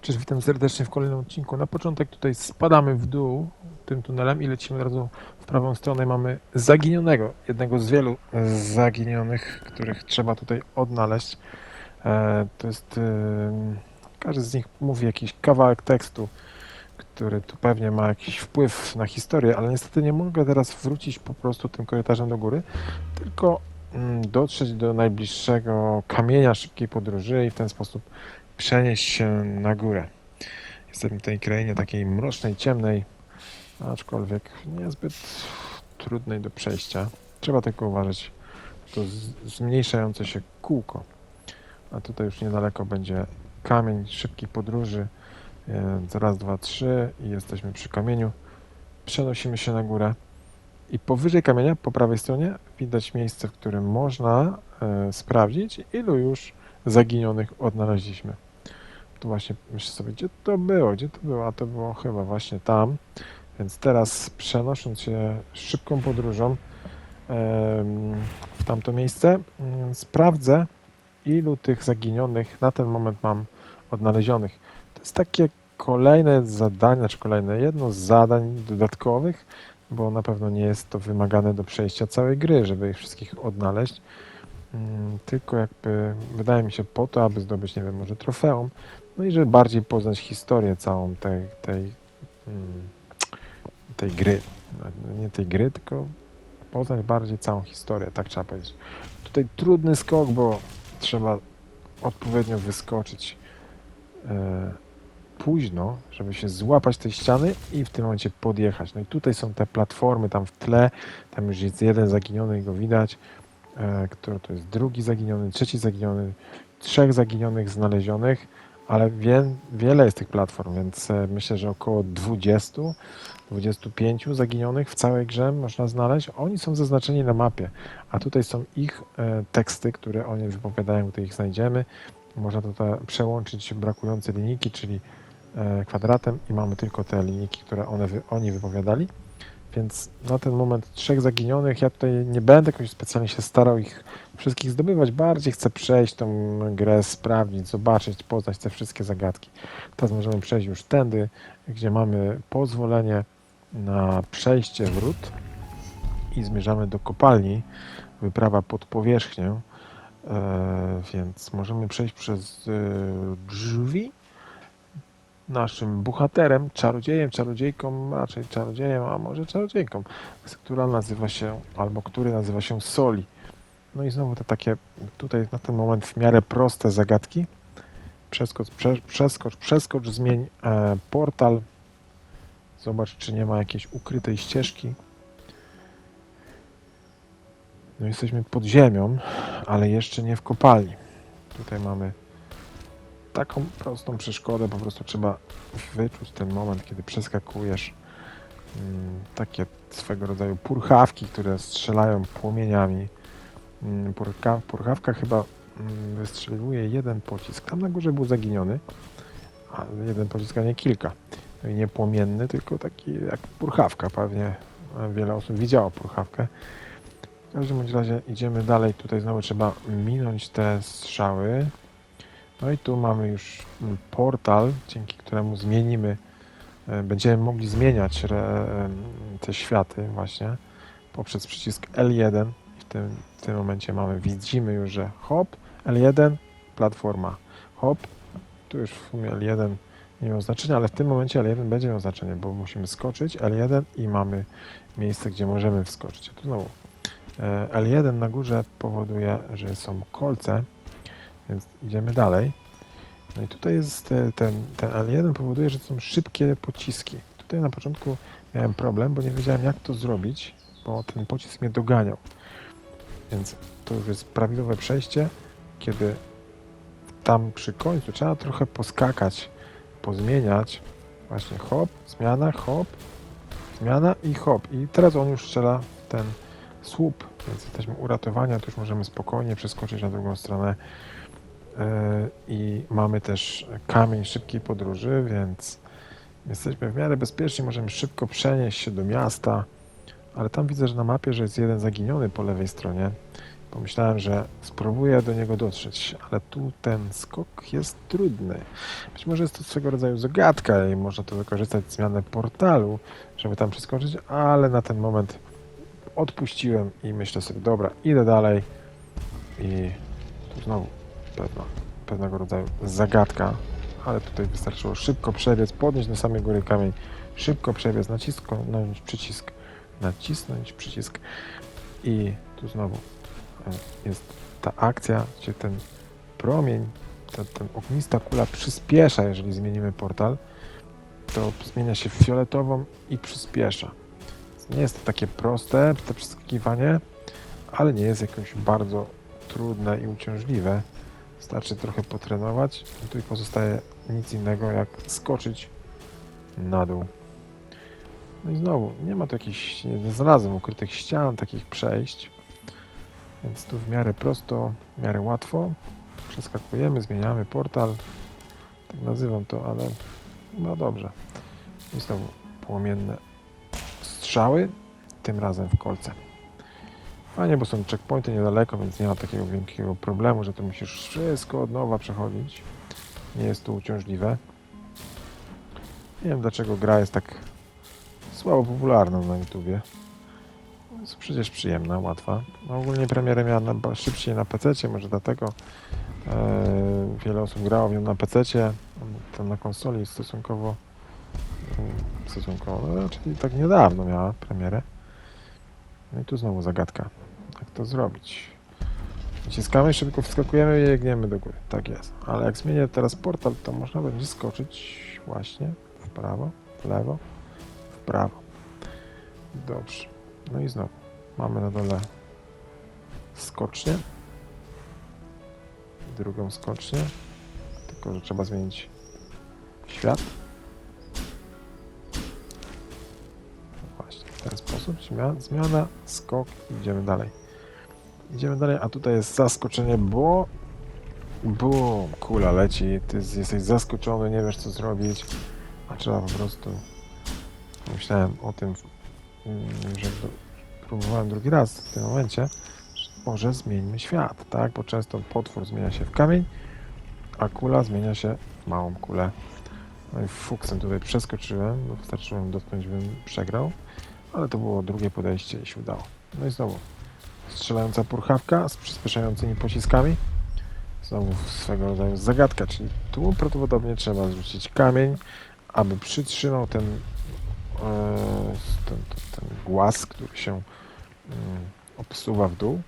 Cześć, witam serdecznie w kolejnym odcinku. Na początek tutaj spadamy w dół tym tunelem i lecimy od razu w prawą stronę. Mamy zaginionego, jednego z wielu zaginionych, których trzeba tutaj odnaleźć. E, to jest, e, każdy z nich mówi jakiś kawałek tekstu, który tu pewnie ma jakiś wpływ na historię, ale niestety nie mogę teraz wrócić po prostu tym korytarzem do góry, tylko mm, dotrzeć do najbliższego kamienia szybkiej podróży i w ten sposób przenieść się na górę. Jesteśmy w tej krainie takiej mrocznej, ciemnej, aczkolwiek niezbyt trudnej do przejścia. Trzeba tylko uważać, to zmniejszające się kółko. A tutaj już niedaleko będzie kamień szybkiej podróży. Więc raz, dwa, trzy i jesteśmy przy kamieniu. Przenosimy się na górę. I powyżej kamienia, po prawej stronie, widać miejsce, w którym można e, sprawdzić, ilu już zaginionych odnaleźliśmy. Tu właśnie myślę sobie, gdzie to było, gdzie to było, a to było chyba właśnie tam. Więc teraz przenosząc się szybką podróżą w tamto miejsce, mm, sprawdzę, ilu tych zaginionych na ten moment mam odnalezionych. To jest takie kolejne zadanie, znaczy kolejne jedno z zadań dodatkowych, bo na pewno nie jest to wymagane do przejścia całej gry, żeby ich wszystkich odnaleźć. Mm, Tylko jakby wydaje mi się po to, aby zdobyć, nie wiem, może trofeum, no i żeby bardziej poznać historię całą tej, tej, mm, tej gry. No, Nie tej gry, tylko poznać bardziej całą historię, tak trzeba powiedzieć. Tutaj trudny skok, bo trzeba odpowiednio wyskoczyć e, późno, żeby się złapać tej ściany i w tym momencie podjechać. No i tutaj są te platformy tam w tle, tam już jest jeden zaginiony go widać, e, który to jest drugi zaginiony, trzeci zaginiony, trzech zaginionych znalezionych, ale wie, wiele jest tych platform, więc e, myślę, że około 20, 25 zaginionych w całej grze można znaleźć. Oni są zaznaczeni na mapie, a tutaj są ich e, teksty, które oni wypowiadają, gdy ich znajdziemy. Można tutaj przełączyć brakujące linijki, czyli e, kwadratem i mamy tylko te linijki, które one, oni wypowiadali. Więc na ten moment trzech zaginionych. Ja tutaj nie będę jakoś specjalnie się starał ich wszystkich zdobywać. Bardziej chcę przejść tą grę, sprawdzić, zobaczyć, poznać te wszystkie zagadki. Teraz możemy przejść już tędy, gdzie mamy pozwolenie na przejście wrót i zmierzamy do kopalni. Wyprawa pod powierzchnię. E, więc możemy przejść przez e, drzwi. Naszym bohaterem, czarodziejem, czarodziejką, raczej czarodziejem, a może czarodziejką, która nazywa się, albo który nazywa się Soli. No i znowu te takie tutaj na ten moment w miarę proste zagadki. Przeskocz, prze, przeskocz, przeskocz, zmień e, portal. Zobacz, czy nie ma jakiejś ukrytej ścieżki. No jesteśmy pod ziemią, ale jeszcze nie w kopalni. Tutaj mamy taką prostą przeszkodę, po prostu trzeba wyczuć ten moment, kiedy przeskakujesz. Mm, Takie swego rodzaju purchawki, które strzelają płomieniami. Mm, Purka, purchawka chyba mm, wystrzeliwuje jeden pocisk. Tam na górze był zaginiony, a jeden pocisk, a nie kilka. No i nie płomienny, tylko taki jak purchawka. Pewnie wiele osób widziało purchawkę. W każdym razie idziemy dalej. Tutaj znowu trzeba minąć te strzały. No i tu mamy już portal, dzięki któremu zmienimy, e, będziemy mogli zmieniać em, te światy właśnie poprzez przycisk L1. I w tym, w tym momencie mamy, widzimy już, że hop, L1, platforma, hop, tu już w sumie L1 nie miał znaczenia, ale w tym momencie L1 będzie miał znaczenie, bo musimy skoczyć L1 i mamy miejsce, gdzie możemy wskoczyć. Tu znowu e, L1 na górze powoduje, że są kolce, więc idziemy dalej. No i tutaj jest e, ten, ten L1 powoduje, że są szybkie pociski. Tutaj na początku miałem problem, bo nie wiedziałem jak to zrobić, bo ten pocisk mnie doganiał. Więc to już jest prawidłowe przejście, kiedy tam przy końcu trzeba trochę poskakać, pozmieniać. Właśnie hop, zmiana, hop, zmiana i hop. I teraz on już strzela ten słup, więc jesteśmy uratowania, to już możemy spokojnie przeskoczyć na drugą stronę. E, I mamy też kamień szybkiej podróży, więc jesteśmy w miarę bezpieczni, możemy szybko przenieść się do miasta, ale tam widzę, że na mapie, że jest jeden zaginiony po lewej stronie, Pomyślałem, że spróbuję do niego dotrzeć, ale tu ten skok jest trudny. Być może jest to swego rodzaju zagadka i można to wykorzystać zmianę portalu, żeby tam przeskoczyć, ale na ten moment odpuściłem i myślę sobie, dobra, idę dalej i tu znowu pewna, pewnego rodzaju zagadka, ale tutaj wystarczyło szybko przebiec, podnieść na samej góry kamień, szybko przebiec, nacisnąć przycisk, nacisnąć przycisk i tu znowu e, jest ta akcja, gdzie ten promień, ten, ten ognista kula przyspiesza, jeżeli zmienimy portal, to zmienia się w fioletową i przyspiesza. Nie jest to takie proste, to przeskakiwanie, ale nie jest jakoś bardzo trudne i uciążliwe. Wystarczy trochę potrenować. i Tu pozostaje nic innego jak skoczyć na dół. No i znowu, nie ma tu jakichś, nie znalazłem ukrytych ścian, takich przejść. Więc tu w miarę prosto, w miarę łatwo. Przeskakujemy, zmieniamy portal. Tak nazywam to, ale no dobrze. I znowu płomienne strzały, tym razem w kolce. Fajnie, bo są checkpointy niedaleko, więc nie ma takiego wielkiego problemu, że to musisz wszystko od nowa przechodzić. Nie jest to uciążliwe. Nie wiem dlaczego gra jest tak słabo popularna na YouTubie. Jest przecież przyjemna, łatwa. No, ogólnie premierę miała na, szybciej na PC, może dlatego e, wiele osób grało w nią na PC, tam na konsoli stosunkowo mm, stosunkowo, no, czyli tak niedawno miała premierę. No i tu znowu zagadka. Jak to zrobić? Naciskamy, szybko wskakujemy i biegniemy do góry. Tak jest. Ale jak zmienię teraz portal, to można będzie skoczyć właśnie w prawo, w lewo, w prawo. Dobrze. No i znowu mamy na dole skocznię. Drugą skocznię. Tylko, że trzeba zmienić świat. W ten sposób. Zmiana, skok, idziemy dalej. Idziemy dalej, a tutaj jest zaskoczenie, bo bum, kula leci, ty jesteś zaskoczony, nie wiesz co zrobić, a trzeba po prostu myślałem o tym, mm, że próbowałem drugi raz w tym momencie, że może zmieńmy świat, tak, bo często potwór zmienia się w kamień, a kula zmienia się w małą kulę. No i fuksem tutaj przeskoczyłem, bo wystarczyło dotknąć, bym przegrał, ale to było drugie podejście i się udało. No i znowu strzelająca purchawka z przyspieszającymi pociskami. Znowu swego rodzaju zagadka, czyli tu prawdopodobnie trzeba zrzucić kamień, aby przytrzymał ten, e, ten, ten, głaz, który się mm, obsuwa w dół.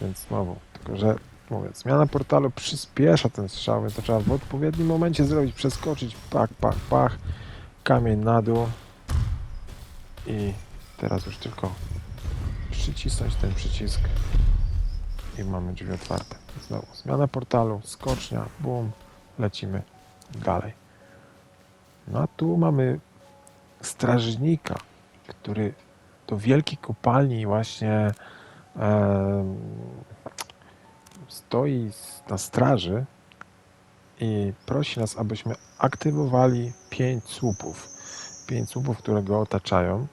Więc znowu, tylko że mówię, zmiana portalu przyspiesza ten strzał, więc to trzeba w odpowiednim momencie zrobić, przeskoczyć, pach, pach, pach, kamień na dół i teraz już tylko przycisnąć ten przycisk i mamy drzwi otwarte. Znowu zmiana portalu, skocznia, bum, lecimy dalej. No a tu mamy strażnika, który do wielkiej kopalni właśnie em, stoi na straży i prosi nas, abyśmy aktywowali pięć słupów. Pięć słupów, które go otaczają.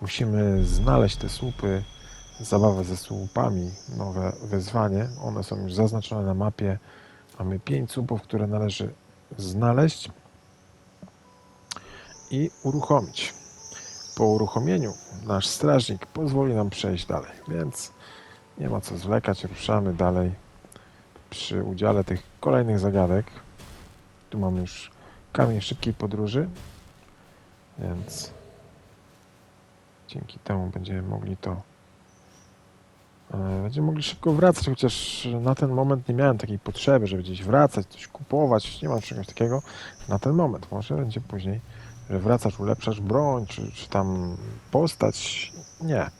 Musimy znaleźć te słupy, zabawę ze słupami, nowe wyzwanie. One są już zaznaczone na mapie. Mamy pięć słupów, które należy znaleźć i uruchomić. Po uruchomieniu nasz strażnik pozwoli nam przejść dalej, więc nie ma co zwlekać, ruszamy dalej przy udziale tych kolejnych zagadek. Tu mamy już kamień szybkiej podróży, więc dzięki temu będziemy mogli to e, będziemy mogli szybko wracać, chociaż na ten moment nie miałem takiej potrzeby, żeby gdzieś wracać, coś kupować, nie mam czegoś takiego na ten moment. Może będzie później, że wracasz, ulepszasz broń, czy, czy tam postać. Nie.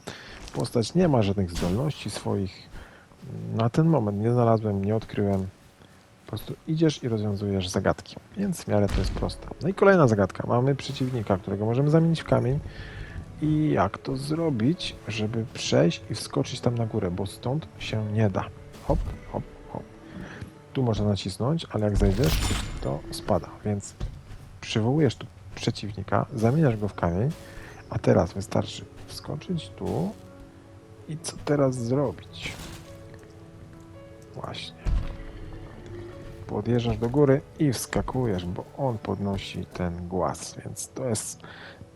Postać nie ma żadnych zdolności swoich. Na ten moment nie znalazłem, nie odkryłem. Po prostu idziesz i rozwiązujesz zagadki, więc w miarę to jest proste. No i kolejna zagadka. Mamy przeciwnika, którego możemy zamienić w kamień. I jak to zrobić, żeby przejść i wskoczyć tam na górę, bo stąd się nie da. Hop, hop, hop. Tu można nacisnąć, ale jak zejdziesz, to spada, więc przywołujesz tu przeciwnika, zamieniasz go w kamień, a teraz wystarczy wskoczyć tu i co teraz zrobić? Właśnie. Podjeżdżasz do góry i wskakujesz, bo on podnosi ten głaz, więc to jest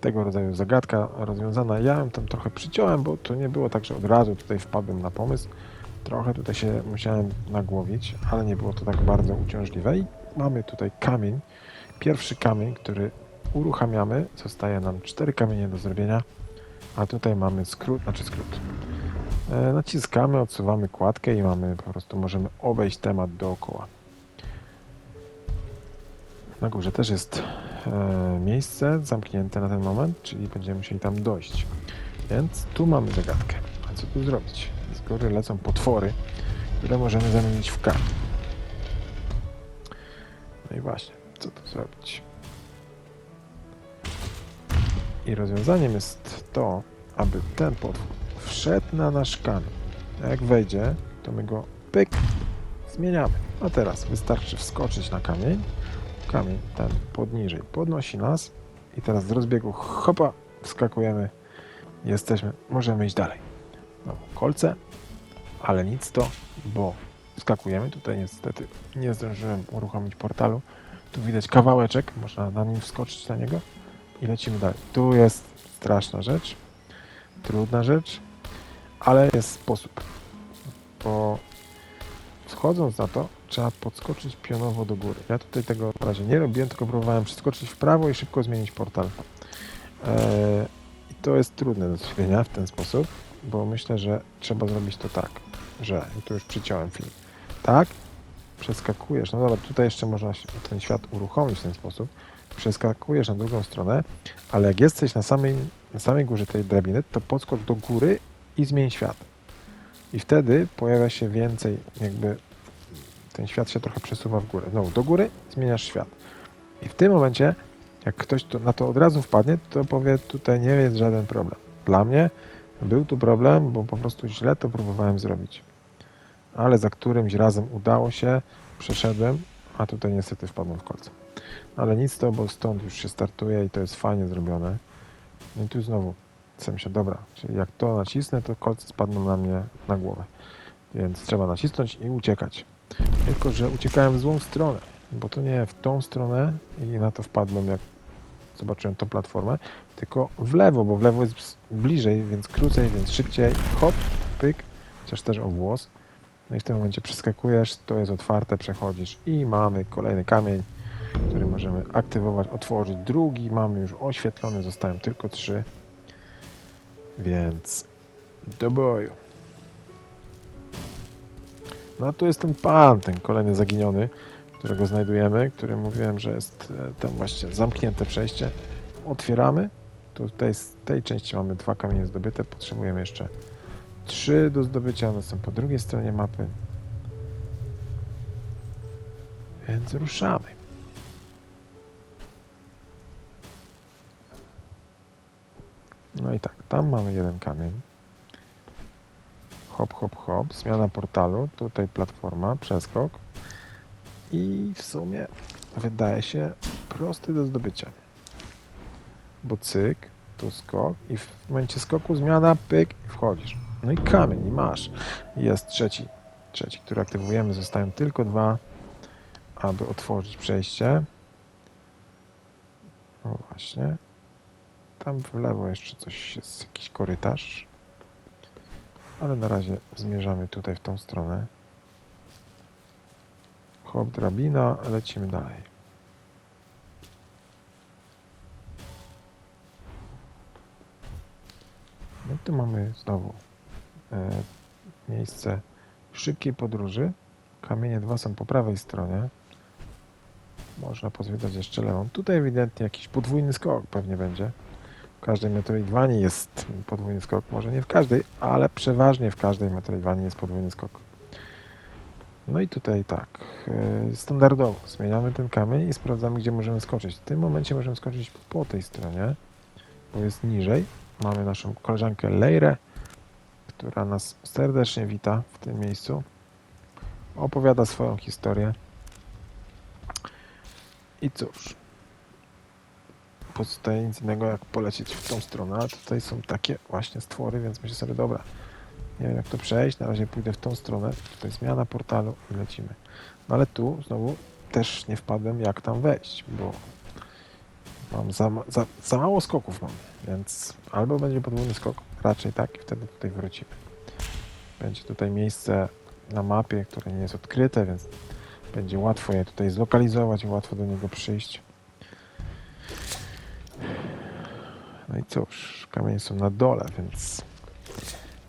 tego rodzaju zagadka rozwiązana. Ja ją tam trochę przyciąłem, bo to nie było tak, że od razu tutaj wpadłem na pomysł. Trochę tutaj się musiałem nagłowić, ale nie było to tak bardzo uciążliwe. I mamy tutaj kamień. Pierwszy kamień, który uruchamiamy. Zostaje nam cztery kamienie do zrobienia. A tutaj mamy skrót, znaczy skrót. E, naciskamy, odsuwamy kładkę i mamy po prostu możemy obejść temat dookoła. Na górze też jest e, miejsce zamknięte na ten moment, czyli będziemy musieli tam dojść. Więc tu mamy zagadkę. A co tu zrobić? Z góry lecą potwory, które możemy zamienić w kamień. No i właśnie, co tu zrobić? I rozwiązaniem jest to, aby ten potwór wszedł na nasz kamień. A jak wejdzie, to my go pyk zmieniamy. A teraz wystarczy wskoczyć na kamień. Kamień ten podniżej podnosi nas i teraz z rozbiegu hopa wskakujemy. Jesteśmy, możemy iść dalej. No, kolce, ale nic to, bo wskakujemy. Tutaj niestety nie zdążyłem uruchomić portalu. Tu widać kawałeczek, można na nim wskoczyć na niego i lecimy dalej. Tu jest straszna rzecz, trudna rzecz, ale jest sposób. Bo wchodząc na to, trzeba podskoczyć pionowo do góry. Ja tutaj tego na razie nie robiłem, tylko próbowałem przeskoczyć w prawo i szybko zmienić portal. Eee, I to jest trudne do zrobienia w ten sposób, bo myślę, że trzeba zrobić to tak, że, tu już przyciąłem film, tak, przeskakujesz, no dobra, tutaj jeszcze można ten świat uruchomić w ten sposób, przeskakujesz na drugą stronę, ale jak jesteś na samej, na samej górze tej drabiny, to podskocz do góry i zmień świat. I wtedy pojawia się więcej, jakby ten świat się trochę przesuwa w górę. Znowu do góry zmieniasz świat. I w tym momencie, jak ktoś to, na to od razu wpadnie, to powie, tutaj nie jest żaden problem. Dla mnie był tu problem, bo po prostu źle to próbowałem zrobić. Ale za którymś razem udało się, przeszedłem, a tutaj niestety wpadłem w kolce. Ale nic to, bo stąd już się startuje i to jest fajnie zrobione. No i tu znowu chcę się, dobra, czyli jak to nacisnę, to kolce spadną na mnie na głowę. Więc trzeba nacisnąć i uciekać. Tylko, że uciekałem w złą stronę, bo to nie w tą stronę i na to wpadłem, jak zobaczyłem tą platformę, tylko w lewo, bo w lewo jest bliżej, więc krócej, więc szybciej. Hop, pyk, chociaż też o włos. No i w tym momencie przeskakujesz, to jest otwarte, przechodzisz i mamy kolejny kamień, który możemy aktywować, otworzyć. Drugi mamy już oświetlony, zostają tylko trzy. Więc do boju. No a tu jest ten pan, ten kolejny zaginiony, którego znajdujemy, który mówiłem, że jest e, tam właśnie zamknięte przejście. Otwieramy. Tutaj z tej części mamy dwa kamienie zdobyte. Potrzebujemy jeszcze trzy do zdobycia. One są po drugiej stronie mapy. Więc ruszamy. No i tak, tam mamy jeden kamień. Hop, hop, hop. Zmiana portalu. Tutaj platforma, przeskok. I w sumie wydaje się prosty do zdobycia. Bo cyk, tu skok i w momencie skoku zmiana, pyk i wchodzisz. No i kamień i masz. Jest trzeci, trzeci, który aktywujemy. Zostają tylko dwa, aby otworzyć przejście. O właśnie. Tam w lewo jeszcze coś jest, jakiś korytarz. Ale na razie zmierzamy tutaj w tą stronę. Hop, drabina, lecimy dalej. No tu mamy znowu e, miejsce szybkiej podróży. Kamienie dwa są po prawej stronie. Można pozwiedzać jeszcze lewą. Tutaj ewidentnie jakiś podwójny skok pewnie będzie. W każdej Metroidvanii jest podwójny skok. Może nie w każdej, ale przeważnie w każdej Metroidvanii jest podwójny skok. No i tutaj tak, e, standardowo zmieniamy ten kamień i sprawdzamy, gdzie możemy skoczyć. W tym momencie możemy skoczyć po tej stronie, bo jest niżej. Mamy naszą koleżankę Leirę, która nas serdecznie wita w tym miejscu. Opowiada swoją historię. I cóż, pozostaje nic innego jak polecieć w tą stronę, a tutaj są takie właśnie stwory, więc myślę sobie, dobra, Nie wiem jak to przejść, na razie pójdę w tą stronę. Tutaj zmiana portalu i lecimy. No ale tu znowu też nie wpadłem jak tam wejść, bo mam za, za, za mało skoków mam, więc albo będzie podwójny skok, raczej tak i wtedy tutaj wrócimy. Będzie tutaj miejsce na mapie, które nie jest odkryte, więc będzie łatwo je tutaj zlokalizować i łatwo do niego przyjść. No i cóż, kamienie są na dole, więc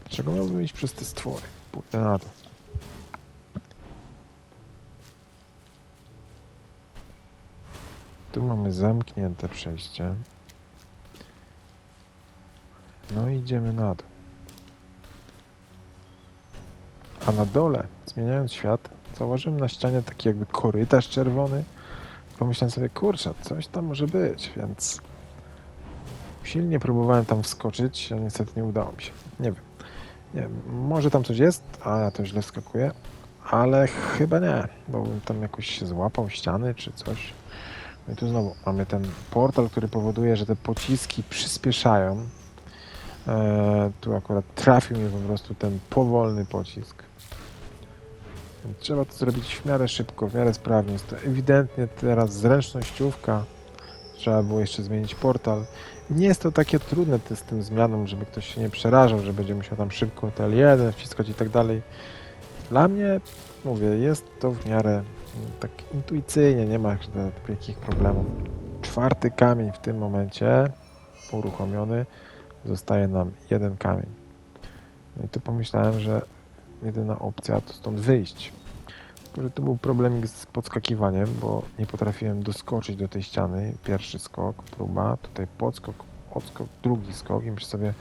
dlaczego miałbym iść przez te stwory? Pójdę na to. Tu mamy zamknięte przejście. No i idziemy na dół. A na dole, zmieniając świat, zauważyłem na ścianie taki jakby korytarz czerwony. Pomyślałem sobie, kurczę, coś tam może być, więc silnie próbowałem tam wskoczyć, a niestety nie udało mi się. Nie wiem. Nie może tam coś jest, a ja to źle wskakuję, ale chyba nie, bo tam jakoś się złapał ściany czy coś. No i tu znowu mamy ten portal, który powoduje, że te pociski przyspieszają. Eee, tu akurat trafił mnie po prostu ten powolny pocisk. Trzeba to zrobić w miarę szybko, w miarę sprawnie. Jest to ewidentnie teraz zręcznościówka. Trzeba było jeszcze zmienić portal. Nie jest to takie trudne z tym zmianą, żeby ktoś się nie przerażał, że będzie musiał tam szybko TL1 wciskać i tak dalej. Dla mnie, mówię, jest to w miarę mm, tak intuicyjnie, nie ma wielkich problemów. Czwarty kamień w tym momencie uruchomiony. Zostaje nam jeden kamień. No i tu pomyślałem, że jedyna opcja to stąd wyjść. Że tu był problemik z podskakiwaniem, bo nie potrafiłem doskoczyć do tej ściany. Pierwszy skok, próba, tutaj podskok, odskok, drugi skok i myślę sobie,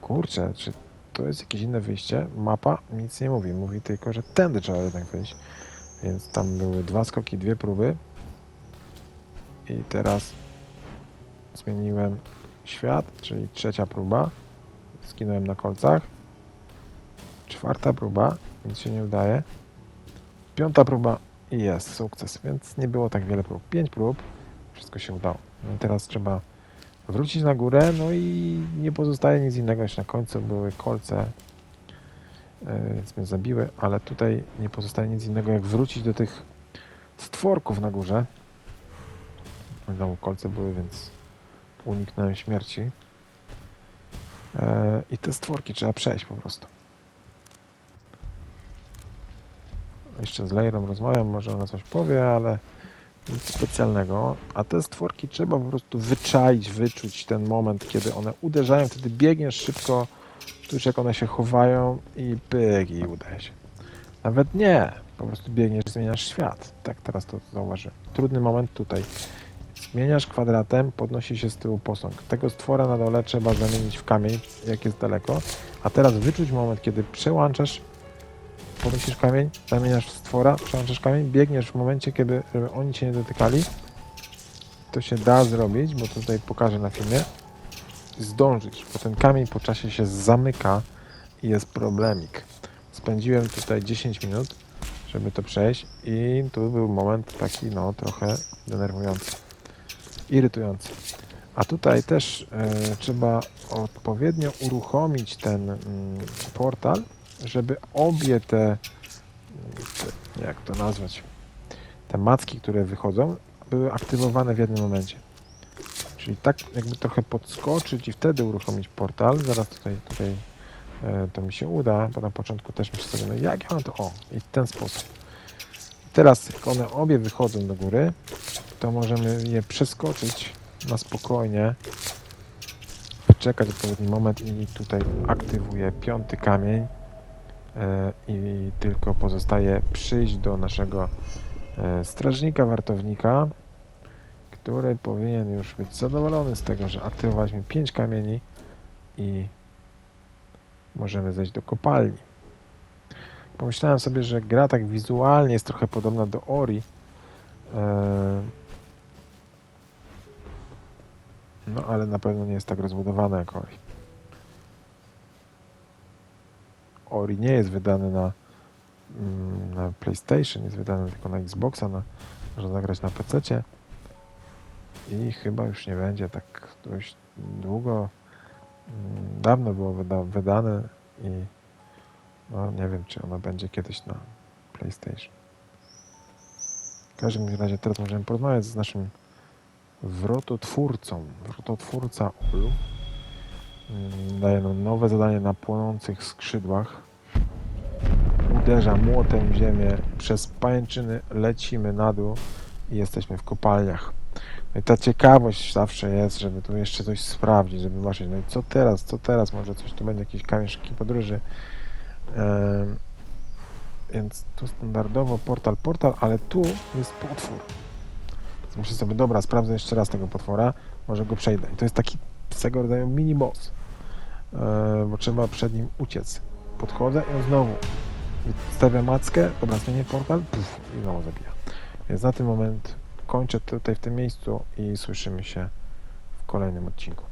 kurczę, czy to jest jakieś inne wyjście? Mapa nic nie mówi, mówi tylko, że tędy trzeba jednak wyjść. Więc tam były dwa skoki, dwie próby. I teraz zmieniłem świat, czyli trzecia próba. Skinąłem na kolcach. Czwarta próba, nic się nie udaje. Piąta próba i jest sukces, więc nie było tak wiele prób. Pięć prób, wszystko się udało. No i teraz trzeba wrócić na górę, no i nie pozostaje nic innego. Jeszcze na końcu były kolce, e, więc mnie zabiły, ale tutaj nie pozostaje nic innego, jak wrócić do tych stworków na górze. Znowu kolce były, więc uniknąłem śmierci. E, I te stworki trzeba przejść po prostu. Jeszcze z Leirą rozmawiam, może ona coś powie, ale nic specjalnego. A te stworki trzeba po prostu wyczaić, wyczuć ten moment, kiedy one uderzają, wtedy biegniesz szybko, tuż jak one się chowają i pyk i udaje się. Nawet nie, po prostu biegniesz, zmieniasz świat. Tak teraz to zauważyłem. Trudny moment tutaj. Zmieniasz kwadratem, podnosi się z tyłu posąg. Tego stwora na dole trzeba zamienić w kamień, jak jest daleko. A teraz wyczuć moment, kiedy przełączasz, podnosisz kamień, zamieniasz w stwora, przełączasz kamień, biegniesz w momencie, kiedy żeby oni cię nie dotykali. To się da zrobić, bo tutaj pokażę na filmie. Zdążyć, bo ten kamień po czasie się zamyka i jest problemik. Spędziłem tutaj 10 minut, żeby to przejść i tu był moment taki, no, trochę denerwujący irytujący. A tutaj też e, trzeba odpowiednio uruchomić ten mm, portal, żeby obie te, te, jak to nazwać, te macki, które wychodzą, były aktywowane w jednym momencie. Czyli tak jakby trochę podskoczyć i wtedy uruchomić portal. Zaraz tutaj, tutaj e, to mi się uda, bo na początku też myślę no jak ja mam to, o, i w ten sposób. Teraz jak one obie wychodzą do góry, to możemy je przeskoczyć na spokojnie, czekać odpowiedni moment i tutaj aktywuję piąty kamień i tylko pozostaje przyjść do naszego e, strażnika, wartownika, który powinien już być zadowolony z tego, że aktywowaliśmy pięć kamieni i możemy zejść do kopalni. Pomyślałem sobie, że gra tak wizualnie jest trochę podobna do Ori, e, No, ale na pewno nie jest tak rozbudowana jak Ori. Ori nie jest wydany na, mm, na PlayStation, jest wydany tylko na Xboxa, na, można zagrać na PC. I chyba już nie będzie tak dość długo. Mm, Dawno było wyda, wydane i No nie wiem, czy ona będzie kiedyś na PlayStation. W każdym razie teraz możemy porozmawiać z naszym wrototwórcą. Wrototwórca mm, daje nam nowe zadanie na płonących skrzydłach. Uderza młotem w ziemię, przez pajęczyny lecimy na dół i jesteśmy w kopalniach. No i ta ciekawość zawsze jest, żeby tu jeszcze coś sprawdzić, żeby zobaczyć, no i co teraz, co teraz, może coś tu będzie, jakieś kamień szybkiej podróży. Em, więc tu standardowo portal, portal, ale tu jest potwór. Więc muszę sobie, dobra, sprawdzę jeszcze raz tego potwora, może go przejdę. I to jest taki swego rodzaju mini boss, e, bo trzeba przed nim uciec. Podchodzę i on znowu stawia mackę, dobra, zmienię portal, puf, i znowu zabija. Więc na ten moment kończę tutaj w tym miejscu i słyszymy się w kolejnym odcinku.